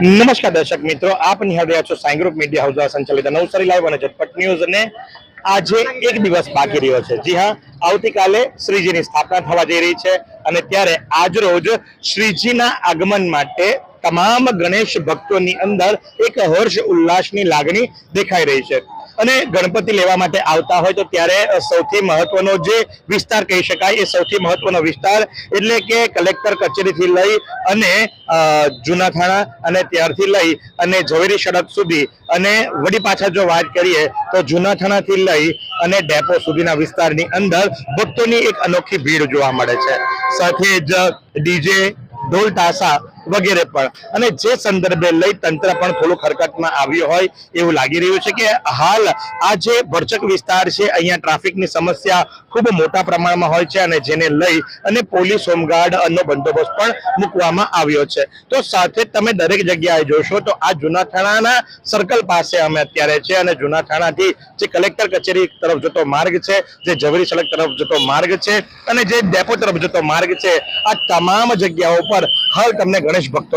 નમસ્કાર દર્શક મિત્રો, આપ નિહાળી રહ્યા છો સાઈ ગ્રુપ મીડિયા હાઉસ દ્વારા સંચાલિત નવસારી લાઈવ અને ઝટપટ ન્યૂઝ. અને આજે એક દિવસ બાકી રહ્યો છે. જી હા, આવતીકાલે શ્રીજીની સ્થાપના થવા જઈ રહી છે અને ત્યારે આજ રોજ શ્રીજીના આગમન માટે તમામ ગણેશ ભક્તોની અંદર એક હર્ષ ઉલ્લાસની લાગણી દેખાઈ રહી છે. અને ગણપતિ લેવા માટે આવતા હોય તો ત્યારે સૌથી મહત્વનો જે વિસ્તાર કહી શકાય, એ સૌથી મહત્વનો વિસ્તાર એટલે કે કલેક્ટર કચેરીથી લઈ અને જૂના થાણા અને ત્યારથી લઈ અને ઝવેરી સડક સુધી અને વળી પાછા જો વાત કરીએ તો જૂના થાણાથી લઈ અને ડેપો સુધીના વિસ્તારની અંદર ભક્તોની એક અનોખી ભીડ જોવા મળે છે. સાથે જ ડીજે ઢોલ તાસા વગેરે પણ. અને જે સંદર્ભે લઈ તંત્ર પણ થોડુંક હરકતમાં આવ્યું હોય એવું લાગી રહ્યું છે કે હાલ આ જે ભરચક વિસ્તાર છે, અહીંયા ટ્રાફિકની સમસ્યા ખૂબ મોટા પ્રમાણમાં હોય છે અને જેને લઈ અને પોલીસ, હોમગાર્ડ નો બંદોબસ્ત પણ મૂકવામાં આવ્યો છે. તો સાથે તમે દરેક જગ્યાએ જોશો તો આ જૂના થાણાના સર્કલ પાસે અમે અત્યારે છે અને જૂના થાણાથી જે કલેક્ટર કચેરી તરફ જતો માર્ગ છે, જે ઝવેરી સડક તરફ જતો માર્ગ છે અને જે ડેપો તરફ જતો માર્ગ છે, આ તમામ જગ્યાઓ પર હાલ તમને ગણેશ ભક્તો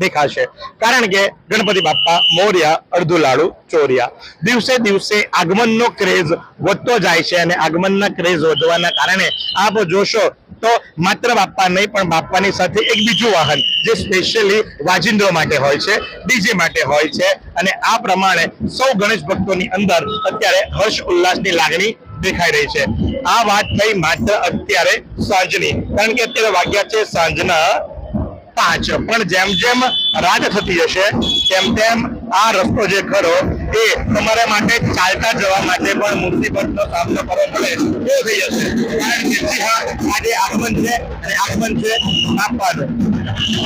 દેખાશે. કારણ કે ગણપતિ બાપ્પા, મોર્યા અડધું લાડુ ચોર્યા, દિવસે દિવસે આગમનનો ક્રેઝ વધતો જાય છે અને આગમનના ક્રેઝ વધવાના કારણે આપ જોશો તો માત્ર બાપ્પા નહીં, પણ બાપ્પાની સાથે એક બીજું વાહન, જે સ્પેશિયલી વાજિંદ્રો માટે હોય છે, ડીજે માટે હોય છે અને આ પ્રમાણે સૌ ગણેશ ભક્તોની અંદર અત્યારે હર્ષ ઉલ્લાસની લાગણી દેખાઈ રહી છે. આ વાત થઈ માત્ર અત્યારે સાંજની, કારણ કે અત્યારે વાગ્યા છે સાંજના પાંચ પણ જેમ જેમ રાત થતી જશે, તેમ તેમ આ રસ્તો જે ખરો, એ તમારા માટે ચાલતા જવા માટે પણ મુસીબતનો સામનો કરવો પડે. એવું થઈ જશે. કારણ કે આજે આગમન છે અને આગમન છે આપવાનું.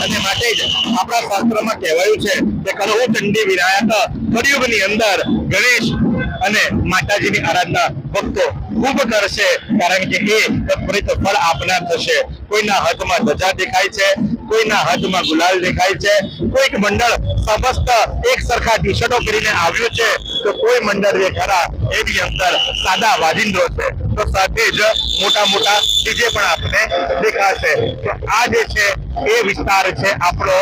અને માટે જ આપણા શાસ્ત્રમાં કહેવાયું છે કે કરવું ચંડી વિનાયક કળિયુગની અંદર ગણેશ અને માતાજીની આરાધના ભક્તો ખૂબ કરશે. કારણ કે એ ત્વરિત ફળ આપનાર થશે. કોઈના હાથમાં ધજા દેખાય છે કોઈના હાથમાં ગુલાલ દેખાય છે, કોઈક મંડળ સમસ્ત એક સરખા ટી શર્ટો કરીને આવ્યું છે, તો કોઈ મંડળ જે ખરા એની અંદર સાદા વાજિંદ્રો છે. તો સાથે જ મોટા મોટા ડીજે પણ આપણે દેખાશે. આ જે છે, એ વિસ્તાર છે આપણો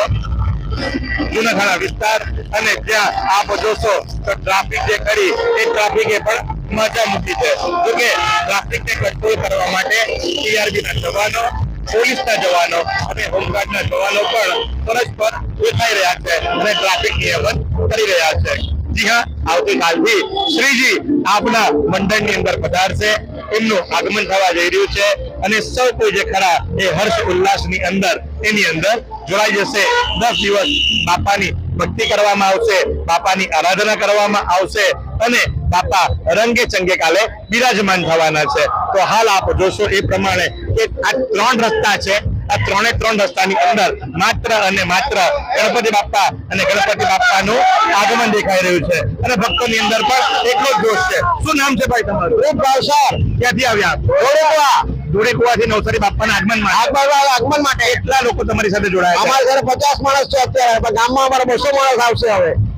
જુનાગઢ વિસ્તાર. અને જ્યાં આપ જોશો, તો ટ્રાફિક જે કરી, એ ટ્રાફિકે પણ મજા મૂકી છે. જોકે ટ્રાફિકને કંટ્રોલ કરવા માટે ટીઆરબીના જવાનો પોલીસના જવાનો અને હોમગાર્ડના જવાનો પણ ફરજ પર દેખાઈ રહ્યા છે અને ટ્રાફિક નિયમન કરી રહ્યા છે. જી હા, આવતીકાલથી શ્રીજી આપના મંડળની અંદર પધારશે. એમનું આગમન થવા જઈ રહ્યું છે અને સૌ કોઈ જે ખરા એ હર્ષ ઉલ્લાસની અંદર એની અંદર જોડાઈ જશે. દસ દિવસ બાપાની ભક્તિ કરવામાં આવશે, બાપાની આરાધના કરવામાં આવશે અને બાપા રંગે ચંગે કાલે બિરાજમાન થવાના છે. તો હાલ આપ જોશો એ પ્રમાણે કે આ ત્રણ રસ્તા છે. આ ત્રણે ત્રણ રસ્તાની અંદર માત્ર અને માત્ર ગણપતિ બાપા અને ગણપતિ બાપાનું આગમન દેખાઈ રહ્યું છે. અને ભક્તોની અંદર પણ એટલો જ જોશ છે. શું નામ છે ભાઈ તમારું? રૂપ ભાવસાર ક્યાંથી આવ્યા ધોળેકુવા. ધોળેકુવાથી નવસારી બાપ્પાના આગમન માટે. આગમન માટે. એટલા લોકો તમારી સાથે જોડાયા અમારા ઘરે પચાસ માણસ છે અત્યારે. ગામમાં અમારે બસો માણસ આવશે હવે. આગમનમાં.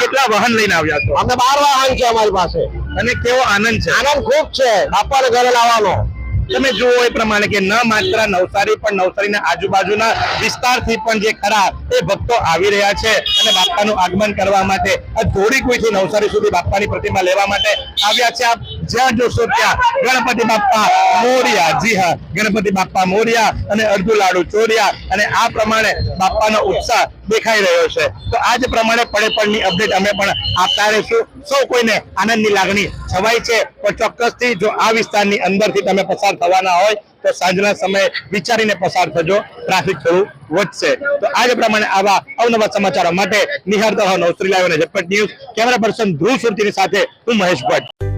કેટલા વાહન લઈને આવ્યા છો? અમે બાર વાહન છે અમારી પાસે. અને કેવો આનંદ છે? આનંદ ખૂબ છે. બાપાને ઘરે લાવવાનો. તમે જુઓ એ પ્રમાણે કે ન માત્ર નવસારી પણ નવસારીના આજુબાજુના વિસ્તારથી પણ જે ખરા એ ભક્તો આવી રહ્યા છે અને બાપાનું આગમન કરવા માટે આ ધોળી કોઈથી નવસારી સુધી બાપાની પ્રતિમા લેવા માટે આવ્યા છે. આપ જ્યાં જોશો ત્યાં ગણપતિ બાપ્પા મોરિયા. જી હા, ગણપતિ બાપ્પા મોરિયા અને અડધું લાડુ ચોર્યા અને આ પ્રમાણે બાપાનો ઉત્સાહ દેખાઈ રહ્યો છે. તો આ જ પ્રમાણે પડે પડની અપડેટ અમે પણ આપતા રહીશું. સૌ કોઈને આનંદની લાગણી છવાય છે. પણ ચોક્કસથી જો આ વિસ્તારની અંદરથી તમે પસાર થવાના હોય, તો સાંજના સમયે વિચારીને પસાર થજો. ટ્રાફિક થોડું વધશે. તો આજ પ્રમાણે આવા અવનવા સમાચારો માટે નિહાળતા રહો નવસ્ત્રી લાઈવ અને ઝટપટ ન્યૂઝ. કેમેરા પર્સન ધ્રુવ સુરતીની સાથે હું મહેશ ભટ્ટ.